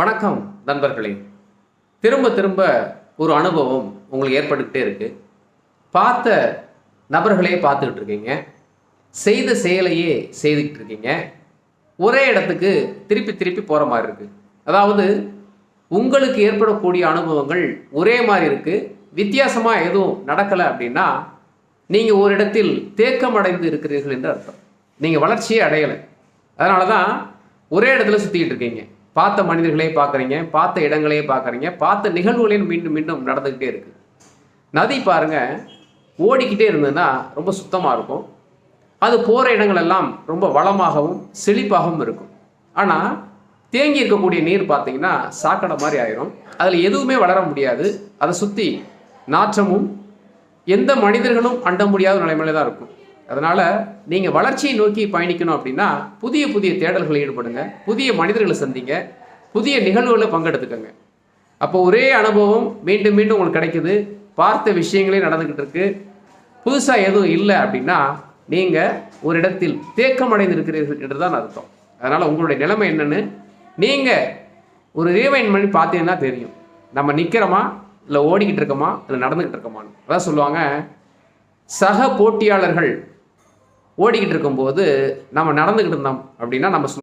வணக்கம் நண்பர்களே. திரும்ப திரும்ப ஒரு அனுபவம் உங்களுக்கு ஏற்பட்டுக்கிட்டே இருக்கு. பார்த்த நபர்களே பார்த்துக்கிட்டு இருக்கீங்க. செய்த செயலையே செய்துக்கிட்டு இருக்கீங்க. ஒரே இடத்துக்கு திருப்பி திருப்பி போகிற மாதிரி இருக்கு. அதாவது உங்களுக்கு ஏற்படக்கூடிய அனுபவங்கள் ஒரே மாதிரி இருக்கு. வித்தியாசமாக எதுவும் நடக்கலை அப்படின்னா நீங்கள் ஒரு இடத்தில் தேக்கம் அடைந்து இருக்கிறீர்கள் என்று அர்த்தம். நீங்கள் வளர்ச்சியே அடையலை. அதனால தான் ஒரே இடத்துல சுற்றிக்கிட்டு இருக்கீங்க. பார்த்த மனிதர்களையே பார்க்குறீங்க பார்த்த இடங்களையே பார்க்குறீங்க பார்த்த நிகழ்வுகளையும் மீண்டும் மீண்டும் நடந்துக்கிட்டே இருக்குது நதி பாருங்க ஓடிக்கிட்டே இருந்ததுன்னா ரொம்ப சுத்தமாக இருக்கும். அது போகிற இடங்களெல்லாம் ரொம்ப வளமாகவும் செழிப்பாகவும் இருக்கும். ஆனால் தேங்கி இருக்கக்கூடிய நீர் பார்த்தீங்கன்னா சாக்கடை மாதிரி ஆயிரும். அதில் எதுவுமே வளர முடியாது. அதை சுற்றி நாற்றமும் எந்த மனிதர்களும் அண்ட முடியாத நிலைமையில தான் இருக்கும். அதனால் நீங்கள் வளர்ச்சியை நோக்கி பயணிக்கணும் அப்படின்னா புதிய புதிய தேடல்களில் ஈடுபடுங்க. புதிய மனிதர்களை சந்திங்க. புதிய நிகழ்வுகளை பங்கெடுத்துக்கோங்க. அப்போ ஒரே அனுபவம் மீண்டும் மீண்டும் உங்களுக்கு கிடைக்குது. பார்த்த விஷயங்களே நடந்துக்கிட்டு இருக்கு. புதுசாக எதுவும் இல்லை அப்படின்னா நீங்கள் ஒரு இடத்தில் தேக்கமடைந்து இருக்கிறீர்கள் என்று தான் அர்த்தம். அதனால் உங்களுடைய நிலைமை என்னென்னு நீங்கள் ஒரு ரீவைன் பண்ணி பார்த்தீங்கன்னா தெரியும். நம்ம நிற்கிறோமா இல்லை ஓடிக்கிட்டு இருக்கோமா? இல்லை நடந்துக்கிட்டு இருக்கோமான்னு. அதான் சொல்லுவாங்க சக போட்டியாளர்கள் ஓடிக்கிட்டு இருக்கும்போது நம்ம நடந்துக்கிட்டு இருந்தோம் அப்படின்னா நம்ம